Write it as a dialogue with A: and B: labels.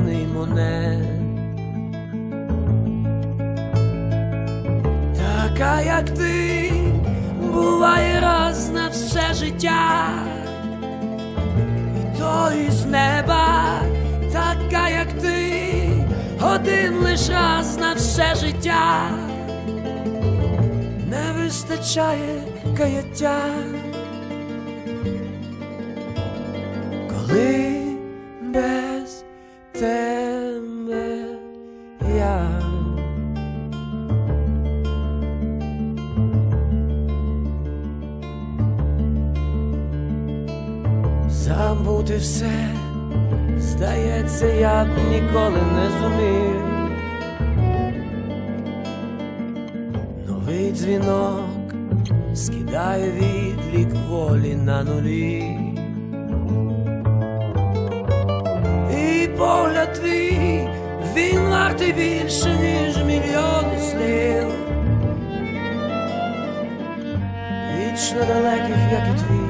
A: улюблений моне. Така, як ти, буває раз на все життя, і то із неба, така, як ти, один лиш раз на все життя, не вистачає каяття. Забути все, здається, я б ніколи не зумів. Новий дзвінок скидає відлік волі на нулі. І погляд твій, він вартий більше, ніж мільйони слів. Вічно далеких, як і твій